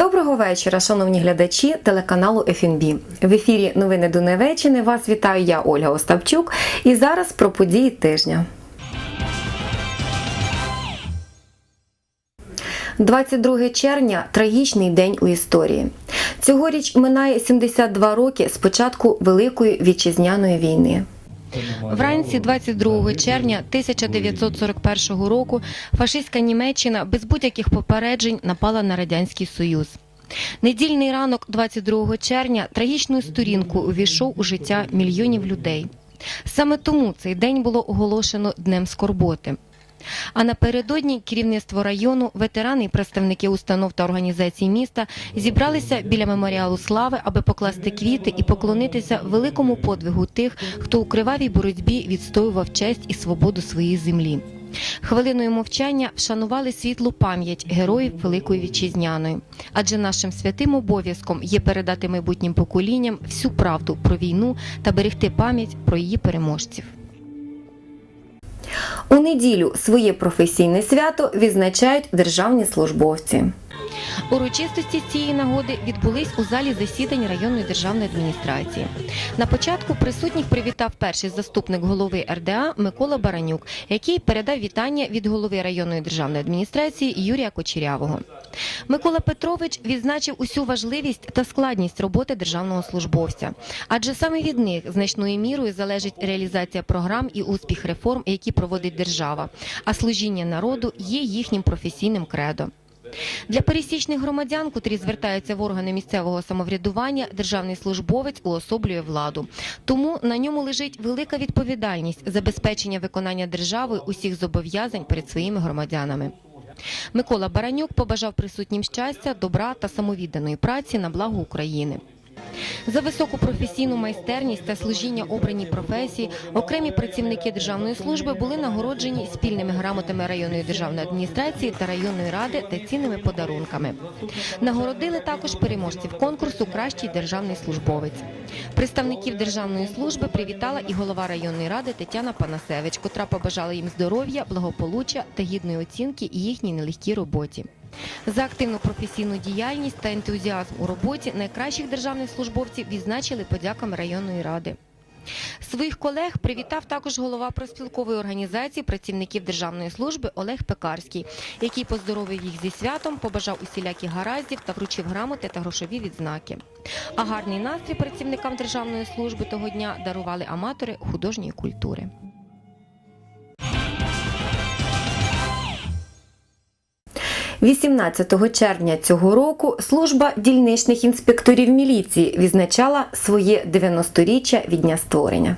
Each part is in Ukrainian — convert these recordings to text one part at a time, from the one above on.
Доброго вечора, шановні глядачі телеканалу ФНБ. В ефірі Новини Донеччини. Вас вітаю я, Ольга Остапчук. І зараз про події тижня. 22 червня трагічний день у історії. Цьогоріч минає 72 роки з початку Великої вітчизняної війни. Вранці 22 червня 1941 року фашистська Німеччина без будь-яких попереджень напала на радянський союз. Недільний ранок 22 червня трагічною сторінку увійшов у життя мільйонів людей. Саме тому цей день було оголошено Днем скорботи. А напередодні керівництво району, ветерани і представники установ та організацій міста зібралися біля меморіалу слави, аби покласти квіти і поклонитися великому подвигу тих, хто у кривавій боротьбі відстоював честь і свободу своєї землі. Хвилиною мовчання вшанували світлу пам'ять героїв Великої Вітчизняної, адже нашим святим обов'язком є передати майбутнім поколінням всю правду про війну та берегти пам'ять про її переможців. У неділю своє професійне свято відзначають державні службовці. Урочистості цієї нагоди відбулись у залі засідань районної державної адміністрації. На початку присутніх привітав перший заступник голови РДА Микола Баранюк, який передав вітання від голови районної державної адміністрації Юрія Кочерявого. Микола Петрович відзначив усю важливість та складність роботи державного службовця, адже саме від них значною мірою залежить реалізація програм і успіх реформ, які проводить держава. А служіння народу є їхнім професійним кредо. Для пересічних громадян, котрі звертаються в органи місцевого самоврядування, державний службовець уособлює владу. Тому на ньому лежить велика відповідальність забезпечення виконання держави усіх зобов'язань перед своїми громадянами. Микола Баранюк побажав присутнім щастя, добра та самовідданої праці на благо України. За високу професійну майстерність та служіння обраній професії окремі працівники державної служби були нагороджені спільними грамотами районної державної адміністрації та районної ради та цінними подарунками. Нагородили також переможців конкурсу Кращий державний службовець. Представників державної служби привітала і голова районної ради Тетяна Панасевич, котра побажала їм здоров'я, благополуччя та гідної оцінки і їхній нелегкій роботі. За активну професійну діяльність та ентузіазм у роботі найкращих державних службовців відзначили подяками районної ради. Своїх колег привітав також голова проспілкової організації працівників державної служби Олег Пекарський, який поздоровив їх зі святом, побажав усіляких гараздів та вручив грамоти та грошові відзнаки. А гарний настрій працівникам державної служби того дня дарували аматори художньої культури. – 18 червня цього року служба дільничних інспекторів міліції відзначала своє 90-річчя від дня створення.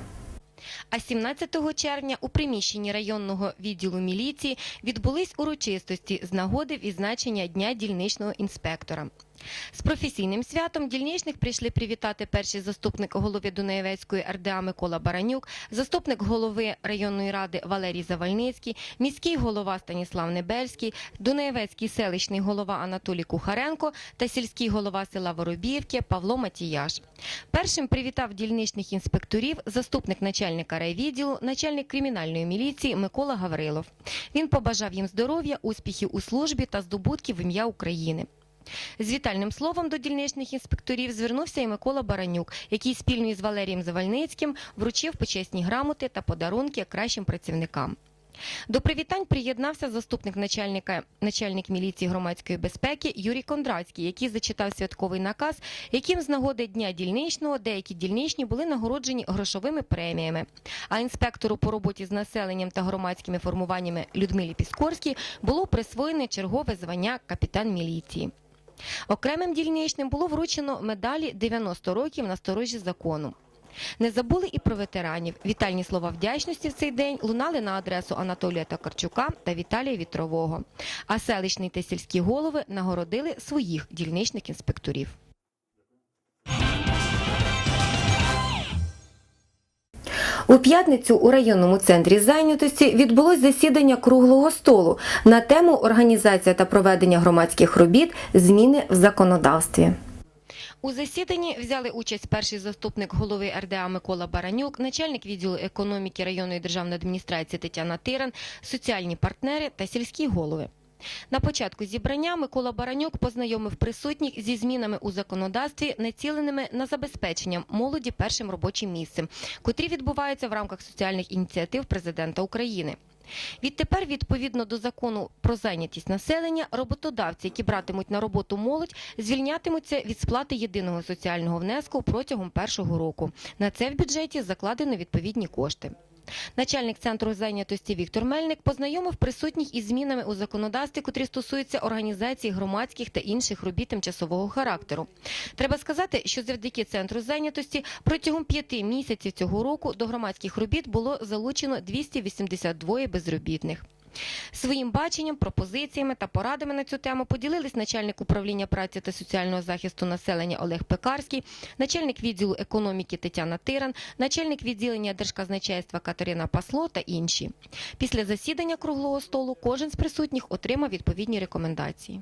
А 17 червня у приміщенні районного відділу міліції відбулись урочистості з нагоди відзначення Дня дільничного інспектора. З професійним святом дільничних прийшли привітати перший заступник голови Дунаєвецької РДА Микола Баранюк, заступник голови районної ради Валерій Завальницький, міський голова Станіслав Небельський, Дунаєвецький селищний голова Анатолій Кухаренко та сільський голова села Воробіївки Павло Матіяш. Першим привітав дільничних інспекторів заступник начальника райвідділу, начальник кримінальної міліції Микола Гаврилов. Він побажав їм здоров'я, успіхів у службі та здобутків в ім'я України. З вітальним словом до дільничних інспекторів звернувся і Микола Баранюк, який спільно із Валерієм Завальницьким вручив почесні грамоти та подарунки кращим працівникам. До привітань приєднався заступник начальника начальник міліції громадської безпеки Юрій Кондратський, який зачитав святковий наказ, яким з нагоди дня дільничного деякі дільничні були нагороджені грошовими преміями. А інспектору по роботі з населенням та громадськими формуваннями Людмилі Піскорській було присвоєне чергове звання капітан міліції. Окремим дільничним було вручено медалі 90 років на сторожі закону. Не забули і про ветеранів. Вітальні слова вдячності в цей день лунали на адресу Анатолія Токарчука та Віталія Вітрового. А селищний та сільські голови нагородили своїх дільничних інспекторів. У п'ятницю у районному центрі зайнятості відбулось засідання круглого столу на тему організація та проведення громадських робіт, зміни в законодавстві. У засіданні взяли участь перший заступник голови РДА Микола Баранюк, начальник відділу економіки районної державної адміністрації Тетяна Тиран, соціальні партнери та сільські голови. На початку зібрання Микола Баранюк познайомив присутніх зі змінами у законодавстві, націленими на забезпечення молоді першим робочим місцем, котрі відбуваються в рамках соціальних ініціатив президента України. Відтепер, відповідно до закону про зайнятість населення, роботодавці, які братимуть на роботу молодь, звільнятимуться від сплати єдиного соціального внеску протягом першого року. На це в бюджеті закладено відповідні кошти. Начальник центру зайнятості Віктор Мельник познайомив присутніх із змінами у законодавстві, котрі стосуються організації громадських та інших робіт тимчасового характеру. Треба сказати, що завдяки центру зайнятості протягом п'яти місяців цього року до громадських робіт було залучено 282 безробітних. Своїм баченням, пропозиціями та порадами на цю тему поділились начальник управління праці та соціального захисту населення Олег Пекарський, начальник відділу економіки Тетяна Тиран, начальник відділення держказначейства Катерина Пасло та інші. Після засідання круглого столу кожен з присутніх отримав відповідні рекомендації.